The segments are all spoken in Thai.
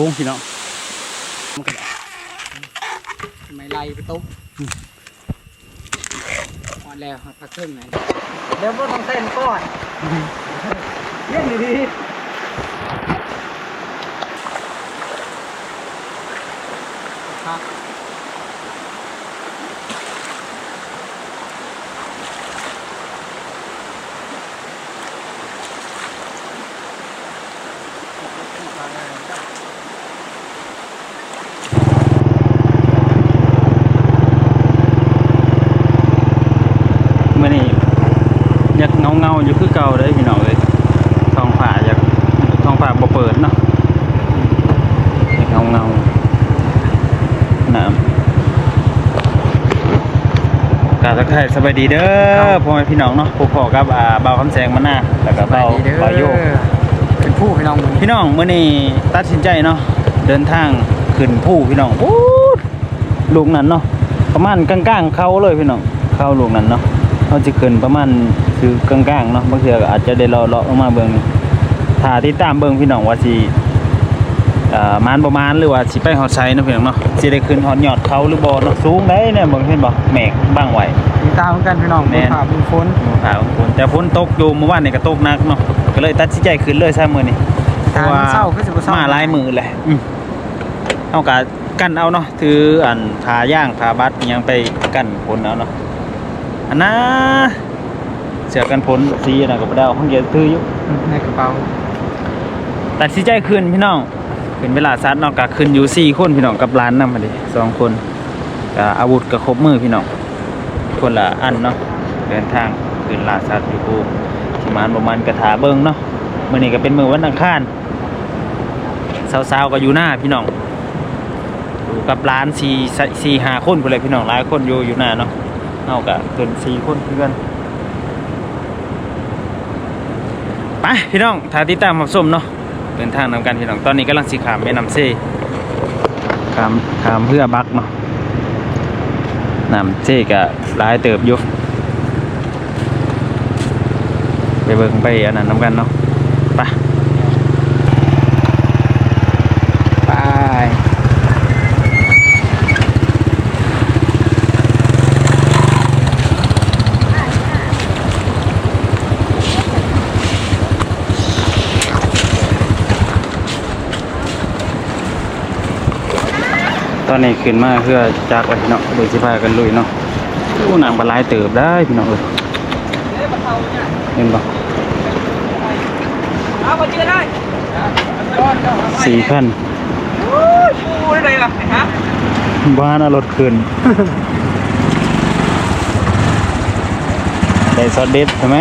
สูงพี่น้องไม่ไล่ไปตุ๊บอ่อนแล้วพักครึ่งไหนเดี๋ยวพวกต้องเต้นก่อนเล่นดีๆครับ มื่อนี้อยากเงาเงาๆ อยู่คือเก่าเลยพี่น้องเลยท้องผ่าอยากท้องผ่าบ่เปิดเนาะอยากเงาเงาๆน้ำกราบทักทายสบายดีเด้อพ่อแม่พี่น้องเนาะพวกพ่อกับอ่าเบาคำแสงมาหน้าแล้วก็ไปเบาดีเด้อเบาโยกเป็นผู้พี่น้องมึงพี่น้องมื่อนี้ตัดสินใจเนาะเดินทางขึ้นผู้พี่น้องพูดลูกนั้นเนาะประมาณกลางๆเขาเลยพี่น้องเข้าลูกนั้นเนาะเขาจะขึ้นประมาณ คือกลางๆเนาะบางเทื่อก็อาจจะได้เลาะเลาะลงมาเบิ่งถ้าติดตามเบิ่งพี่น้องว่าสิอ่ามานประมาณหรือว่าสิไปฮอดไซเนาะพี่น้องเนาะสิได้ขึ้นฮอดยอดเขาหรือบ่เนาะสูงได้เนี่ยเบิ่งเห็นบ่แหมกบ้างไหวมีตามเหมือนกันพี่น้องแม่มีนผ่ามีฝนขาวฝนแต่ฝนตกอยู่เมื่อวานนี่ก็ตกหนักเนาะก็เลยตัดสินใจขึ้นเลยซะมื้อนี้ ทางเศร้าคือสิบ่เศร้ามามาลายมือแหละอืมเอากากันเอาเนาะ ถืออันพาย่างพาบัตรอิหยังไปกันผลเอาเนาะ อันนะ เสือกันผลสีนะกับดาวห้องเย็นถืออยู่ในกระเป๋าตัดสินใจขึ้นพี่น้องเป็นเวลาซัดเนาะกะขึ้นอยู่สี่คนพี่น้องกับร้านนำมาดิสองคนกะอาวุธกะครบมือพี่น้องคนละอันเนาะเดินทางขึ้นลาซัดอยู่ภูที่มานประมาณกระถาเบิงเนาะมื่อนี้ก็เป็นมือวันอังคารสาวๆก็อยู่หน้าพี่น้องอยู่กับร้านสี่สี่ห้าคนไปเลยพี่น้องหลายคนอยู่อยู่หน้าเนาะเอากะเกินสี่คนเพื่อน ไปพี่น้องถ้าติดตามรับชมเนาะเดินทางนำกันพี่น้องตอนนี้กำลังสีขามแม่น้ำเซ่ขามขามเพื่อบักเนาะน้ำเซ่กะหลายเติบอยู่ไปเบิ่งไปอันนั้นนำกันเนาะไป ตอนนี้ขึ้นมาเพื่อจากไว้พี่น้องโดยสิพากันลุยเนาะอู้หนังปลาลายเติบได้พี่น้องเอ้ยเห็นปะเอาไปเจอได้สี่พันพูได้เลยล่ะฮะบ้านอารถขึ้นได้ซอสเด็ดใช่ไหม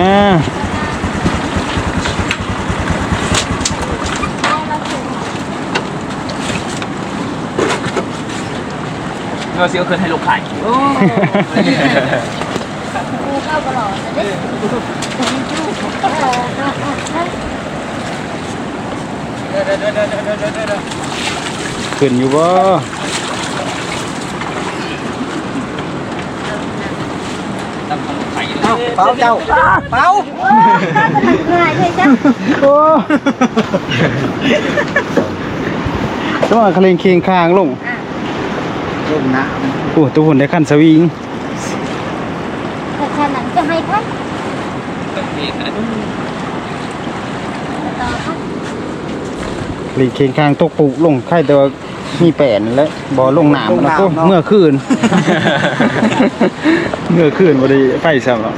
เราเสียคืนให้ลูกไข่ขึ้นอยู่บ่เป้าเจ้าเป้าโอ้จังหวะคลงเคียงคางลง ลงน้โอ้ตัวหุ่นได้ขั้นสวิงขนาดจะให้พักต่อพักคลิงเคียงคางตกปุลงไข่แต่ว่ามีแปนแล้วบ่ลงน้ำแล้วก็เมื่อคืน เมื่อคืนบ่ได้ไปซ้ำหรอก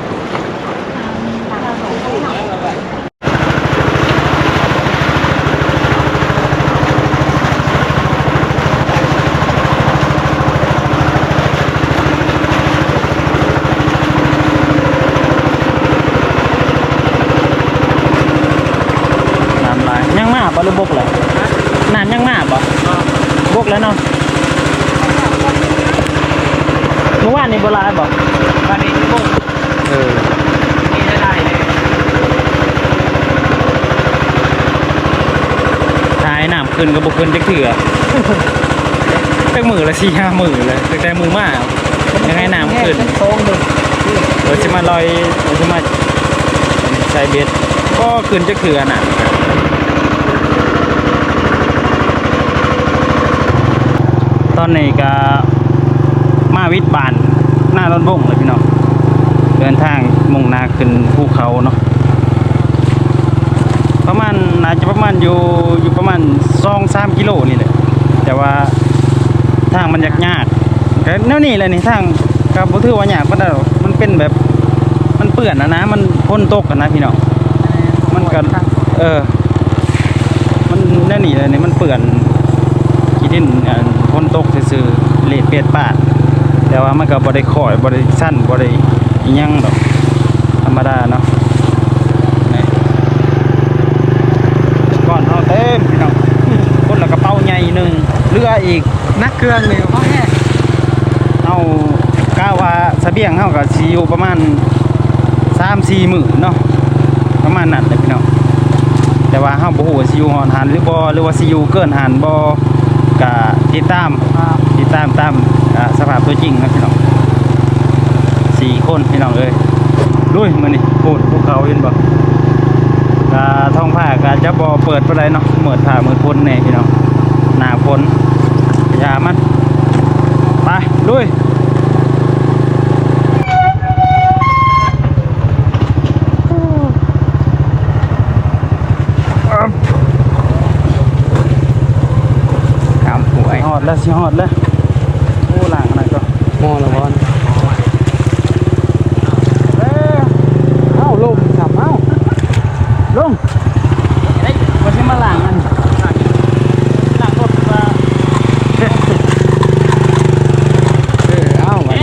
น้ำลายยังมาบ่หรือบกเลยน้ำยังมาบ่บกแล้วเนาะเมื่อวานนี้บ่หลายบ่ำวันนี้ที่บุกเออนี่ได้ได้เลยทายน้ำขึ้นก็บ่ขึ้นจักเทื่อจักมือละสี่ห้ามือเลยตั้งแต่มือมายังไงน้ำขึ้นแห้งโค้งดึงเราจะมาลอยเราจะมาใส่เบ็ดก็ขึ้นจะคืออันนั้นตอนนี้ก็มาวิทย์บาน หน้ารถบงเลยพี่น้องเดินทางมุ่งหน้าขึ้นภูเขาเนาะประมาณน่าจะประมาณอยู่อยู่ประมาณสองสามกิโลนี่แหละแต่ว่าทางมันยากยากแต่แนวนี้เลยนี่ทางกับบ่ถือว่ายากปานใดหรอกมันเป็นแบบมันเปื้อนนะนะมันพ่นตกกันนะพี่น้องมันก็เออ มันแน่นี่เลยนี่มันเปื่อนขี้ดินอ่พ่นตกซื่อๆเละเปียดปาด แต่ว่ามันก็บ่ได้ข่อยบ่ได้สั้นบ่ได้อิหยังดอกธรรมดาเนาะนี่ก่อนเอาเต็มพี่น้องคนละกระเป๋าใหญ่หนึงเรืออีกนักเครื่องนี่ก็แห้งเอาก้าวว่าเสบียงเฮาก็สิอยู่ประมาณ3-4มื้อเนาะประมาณนั้นแหละพี่น้องแต่ว่าเฮาบ่ฮู้ว่าสิอยู่ฮอดหันหรือบ่หรือว่าสิอยู่เกินหันบ่ก็ติดตามติดตามตามอ่า สภาพตัวจริงนะพี่น้องสี่คนพี่น้องเอ้ยลุยมื้อนี้พูดภูเขาเห็นบ่ก็ท้องฟ้าก็จะบ่เปิดปานใดเนาะเมิดฟ้ามืดฝนแน่พี่น้องหนาฝนอย่ามันไปลุยขามป่วยหอดแล้วสิหอดแล้วโอ้หลังอะไรก็ มอละบอล เอ้ย เอ้าลมขับเอ้า ลุงวันนี้มาหลังอันหลังรถมา เออเอ้ามัน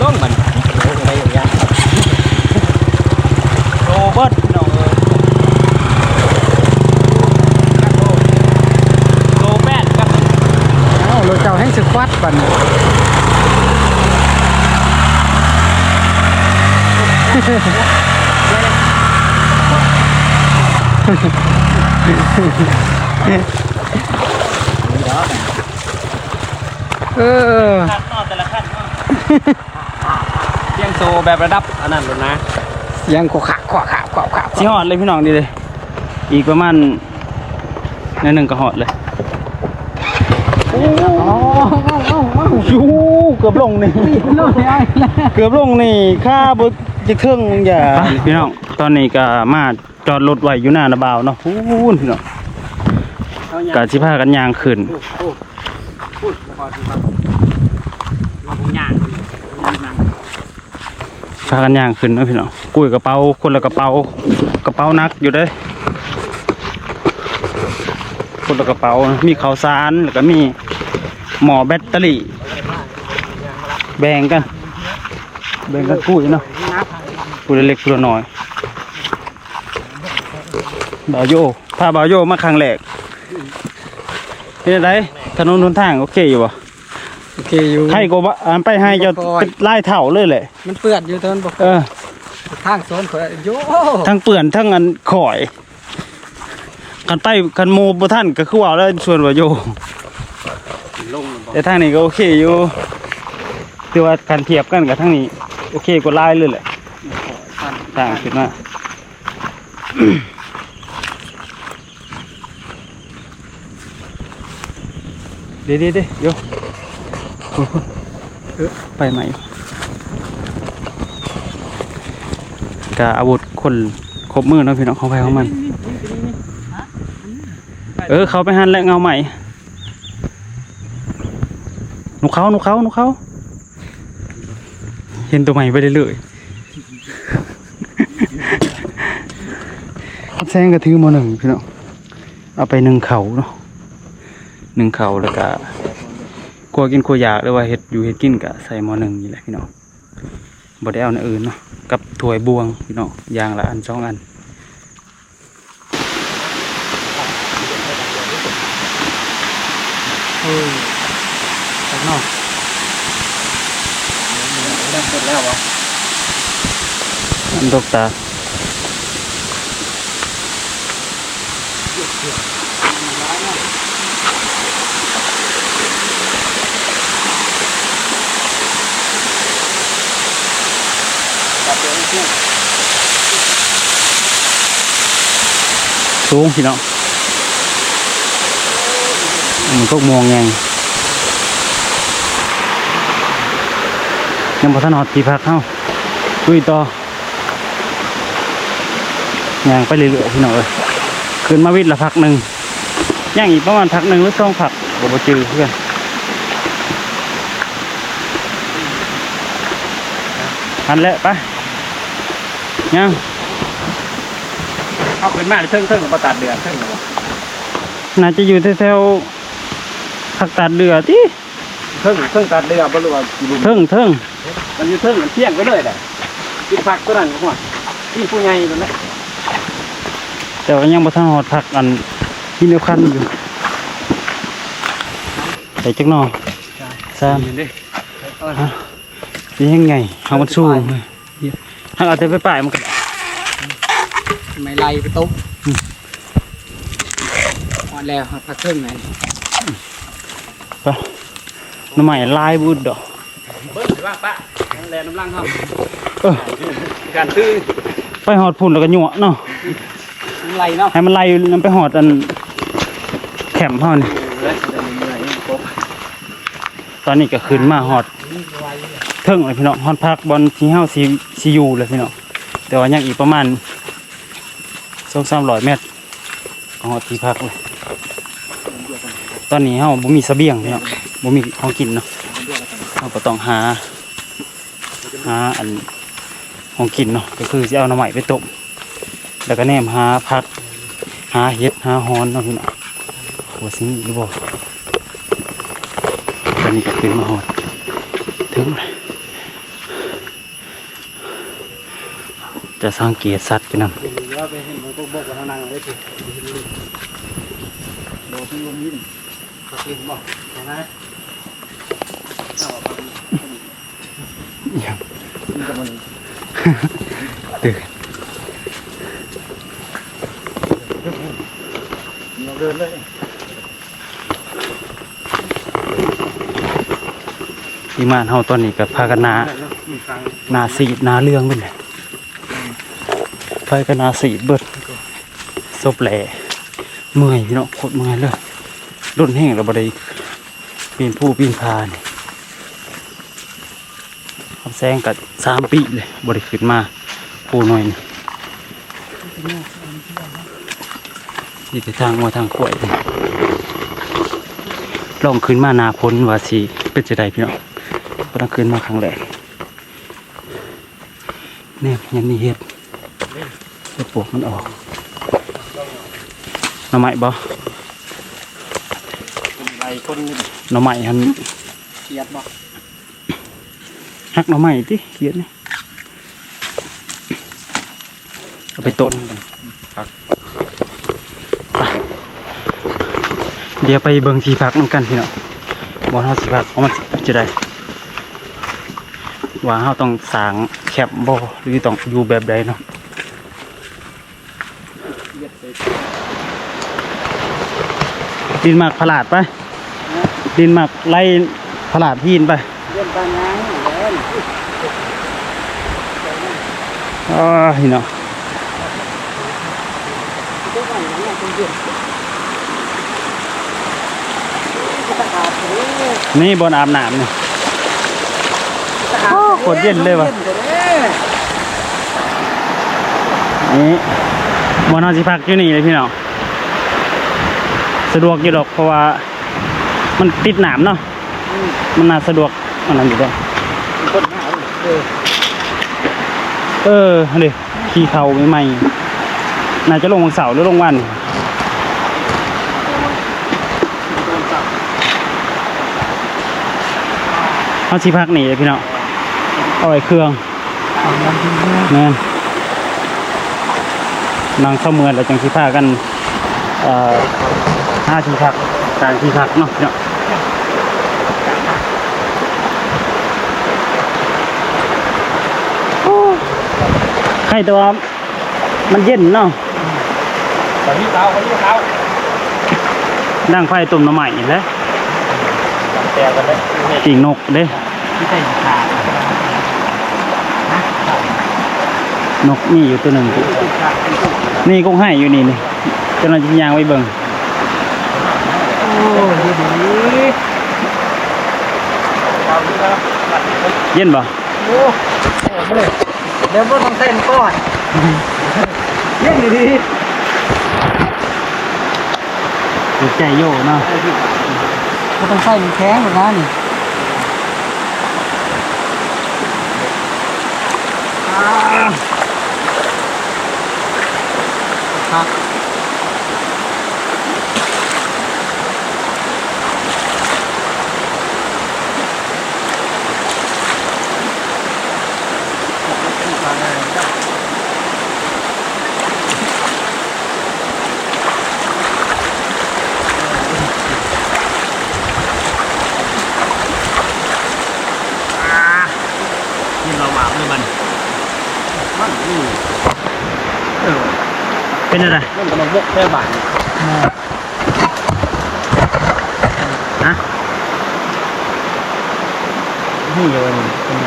ลุงมัน อะไรอย่างเงี้ย โรเบิร์ตน้องเอ้ยโรแบทครับ เอ้ารถเจ้าแห้งสึก วัดบันเออขั้นนอกแต่ละขั้นเนาะเสียงโซแบบระดับอันนั้นเลยนะเสียงขวขาขวขาขวขาสิหอดเลยพี่น้องดีเลย อีกประมาณในหนึ่งก็หอดเลย อ๋อเอ้าเอ้าเอ้าเอ้ายูเกือบลงนี่เกือบลงนี่ค่าบจะเครื่องอย่าพี่น้องตอนนี้ก็มาจอดรถไว้อยู่หน้านาบาวเนาะพูนพี่น้องกะสิพากันยางขึ้นพูดพอสิครับมาผมย่างพากันยางขึ้นเนาะพี่น้องกุ้ยกระเป๋าคนละกระเป๋ากระเป๋านักอยู่เด้ย คนละกระเป๋า มีข้าวสารแล้วก็มีหมอแบตเตอรี่ แบ่งกัน แบ่งกันกุ้ยเนาะกุ้ยเล็กๆกุ้ยน้อยบ่าวโยพาบ่าวโยมาครั้งแรกเป็นไงถนนหนทางโอเคอยู่บ่โอเคอยู่ให้ก็ว่าอันไปให้จะเป็นไล่เถ่าเลยแหละมันเปื้อนอยู่ตอนบอกเออทางโซนข่อยโยทั้งเปื่อนทั้งอันข่อย กันไปกันโมบท่านก็คือว่าแล้วชวนว่าโยลงแต่ทางนี้ก็โอเคอยู่ถือว่าการเทียบกันกับทางนี้ โอเคกว่าไล่เลยแหละต่างขึ้นมาเดี๋ยวเดี๋ยวเดี๋ยวโยโอ้โหเออไปไหมกะอาวุธคนครบมือเนาะพี่น้องของใครของมัน เออ เขาไปหันและเงาใหม่หนุเขาหนุเขาหนุเขาเห็นตัวใหม่ไปเรื่อยๆแซงกระทือมาหนึ่งพี่น้องเอาไปหนึ่งเขาเนาะหนึ่งเขาแล้วก็กลัวกินกลัวอยากหรือว่าเห็ดอยู่เห็ดกินกะใส่มอหนึ่งนี่แหละพี่น้องบ่ได้เอาในอื่นเนาะกับถวยบวงพี่น้องยางละอันสองอัน คือข้างนอกดับเสร็จแล้วบ่ดกตาสูงพี่น้อง มันพวกมองไงยังพอท่านหอดที่พักเข้าคุยต่อย่างไปเรื่อยๆพี่น้องเอ้ยขึ้นมาวิทย์ละพักหนึ่งย่างอีกประมาณพักหนึ่งหรือสองพักบ่บ่จือเพื่อนหันแหละไปย่างเอาขึ้นมาเทิงเทิงกับตัดเดือดเทิงหรอน่าจะอยู่แถวๆ ผักตัดเดือที่เทิงเทิงตัดเดือดบ่รู้ว่ากี่บุญเทิงเทิงมันอยู่เทิงมันเที่ยงไปเลยได้กินผักตัวนั้นหัวที่ผู้ใหญ่ตัวนั้นแต่ว่ายังบ่ทันหอดผักอันที่เดียวคันอยู่ใส่จักหนอซามเห็นดิสิยังไงเฮามันสู้เลยถ้าเอาแต่ไปป่ายมันก็ไม่ไล่ไปตุ๊บพอแล้วผักเทิงไหนไปหน้ำใหม่ลายบุดดอกเบิ้ลว่าปะแลน้ำลังครับเออการซื้อไปหอดพุ่นแล้วก็ยั่วเนาะน้ำไหลเนาะให้มันไล่นำไปหอดอันแคมป์เฮานี่แล้วจะเหนื่อยปุ๊บตอนนี้ก็ขึ้นมาหอดเทิงเลยพี่น้องหอดพักบอลที่เฮาสิสิอยู่เลยพี่น้องแต่ว่ายังอีกประมาณ2-300เมตรก็หอดที่พักเลย ตอนนี้เฮาบ่มีเสบียงพี่น้องบ่มีของกินเนาะเฮาก็ต้องหา หาอันของกินเนาะก็คือสิเอาหน่อไม้ไปต้มแล้วก็แนมหาผักหาเห็ดหาฮอนเนาะพี่น้องหัวสิงหรือบ่ตอนนี้ก็ขึ้นมาฮอดถึงจะสังเกตสัตว์ไปนำแล้วไปเห็นมันก็บอกว่าทางนั้นเลยสิโดนที่ลมยิ้ม เขากินบ่ทางนั้นเอย่างกินกับมันตื่นเราเดินเลยที่มานเฮาตอนนี้ก็พากันนามีฟังนาสีดนาเรื่องเป็นเลยไฟก็นาสีดเบิดศพแหล่เมื่อยพี่น้องโคตรเมื่อยเลย รุ่นแห้งแล้วบ่ได้ปีนผู้ปีนพานี่คำแซงกับสามปีเลยบ่ได้ขึ้นมาผู้น้อยนี่นี่แต่ทางมาทางขวายนี่ลองขึ้นมานาพ้นวาสิเป็นจะไดพี่น้องก็ต้องขึ้นมาครั้งแรกเนี่ยยังมีเห็ดเห็ดปวกมันออกน่อไม้บ่ คนนี่หน่อไม้หันเกียดบ่หักหน่อไม้ติเขียนนี่เอาไปต้นไปเดี๋ยวไปเบิ่งที่พักนำกันพี่น้องบ่เฮาสิพักว่ามันจะได้ว่าเฮาต้องสร้างแคบบ่หรือต้องอยู่แบบใดเนาะเกียดไปดินหมากผลาดไป ดินหมากไล่ผลาดพีนไปเล่นตาง้างเล่นอ๋อพี่น้องตัวไหนเนี่ยคนเดียวตะขาบเลยนี่บนอาบน้ำนี่โอ้โคตรเย็นเลยว่ะนี่บนเฮาสิพักอยู่นี่เลยพี่น้องสะดวกอยู่ดอกเพราะว่า มันติดหนามเนาะมันน่าสะดวกอันนั้นอยู่ด้วยคนหนาวเออเออเดี๋ยวขี่เขาใหม่ๆน่าจะลงวันเสาร์หรือลงวันเอาสิพักหนีเลยพี่น้องเอาไว้เครื่องเอาน้ำทิ้งแม่แม่นนางเข้าเมืองแล้วจังสิพากันเอ่อห้าที่พักกลางที่พักเนาะพี่น้อง ใครแต่ว่ามันเย็นเนาะตอนนี้เท้าเขาที่เท้าดังไฟตุ่มหน้ำใหม่แหล้วแต่กันเลยกิ่งนกเด้ที่ใส่ขานกนี่อยู่ตัวหนึ่งนี่กุ้งให้อยู่นี่นี่เจ้าหน้าที่ยางไว้เบิ่งโอ้ดีดีเย็นบ่โอ้โห เลยเดี๋ยวบ่ต้องเส้นก้อนเล่นดีดีถูกใจโย่เนาะบ่ต้องใส่มันแข็งหรอกนะนี่ครับ ยินเราหวานเลยมัน มันนี่เออ เป็นอะไรมันกำลังบกแค่บาทฮะนี่อยู่นี่เป็นไง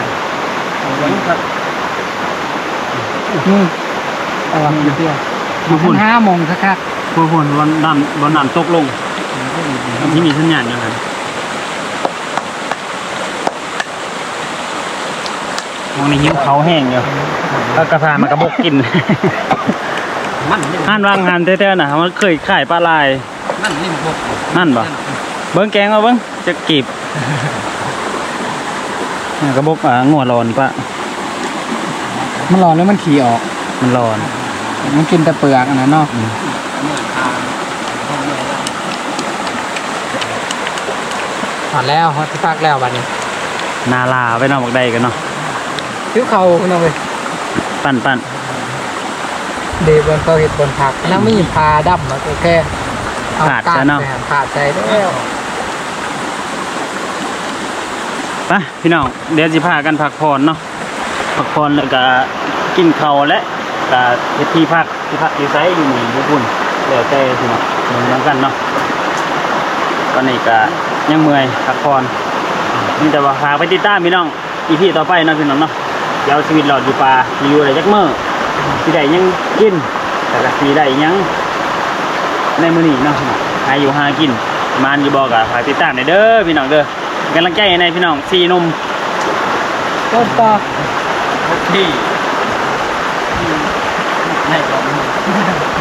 วันครับนี่เอาวางอยู่เดียวดูพุ่นห้าโมงสักครับพวกพุ่นวันน้ำวันน้ำตกลงที่มีสัญญาณอยู่ครับมองในหิ้วเขาแห้งอยู่ก็กระพามากระบกกิน มันนี่ห่านวางหันแท้ๆนะมันเคยขายปลาลายมันนี่บกนั่นบ่เบิ้งแกงเอาเบิ้งจะกีบเนี่ยกระบอกอ่างัวร้อนปะมันร้อนแล้วมันขี่ออก มันร้อน มันกินแต่เปลือกอันนั้นเนาะถอดแล้วฮอตฟักแล้วบัดนี้นาลาไปนอกบักใดกันเนาะคิ้วเขาคุณเอาไปปั้นปั้น เดบนเขาเห็ดบนผักน้ำมีพาดับมาโอเคเอากาดใส่ขาดใจแล้วไปพี่น้องเดี๋ยวสิพากันพักผ่อนเนาะพักผ่อนแล้วก็กินข้าวและก็เฮ็ดที่พักที่พักที่ไซอยู่นี่ทุกคนแล้วแต่พี่น้องเหมือนกันเนาะตอนนี้ก็ยังเมื่อยพักผ่อนมีแต่ว่าพากไปติดตามพี่น้องอีพีต่อไปเนาะพี่น้องเนาะเดี๋ยวชีวิตหลอดอยู่ป่าสิอยู่อะไรจักมื้อ สิได้หยังกิน แต่ก็สิได้หยังในมื้อนี้เนาะหาอยู่หากินประมานอยู่บอกอะฝากติดตามหน่อยเด้อพี่น้องเด้อเป็นกำลังใจให้ในพี่น้องสี่หนุ่มต้นต่อที่ให้ก่อน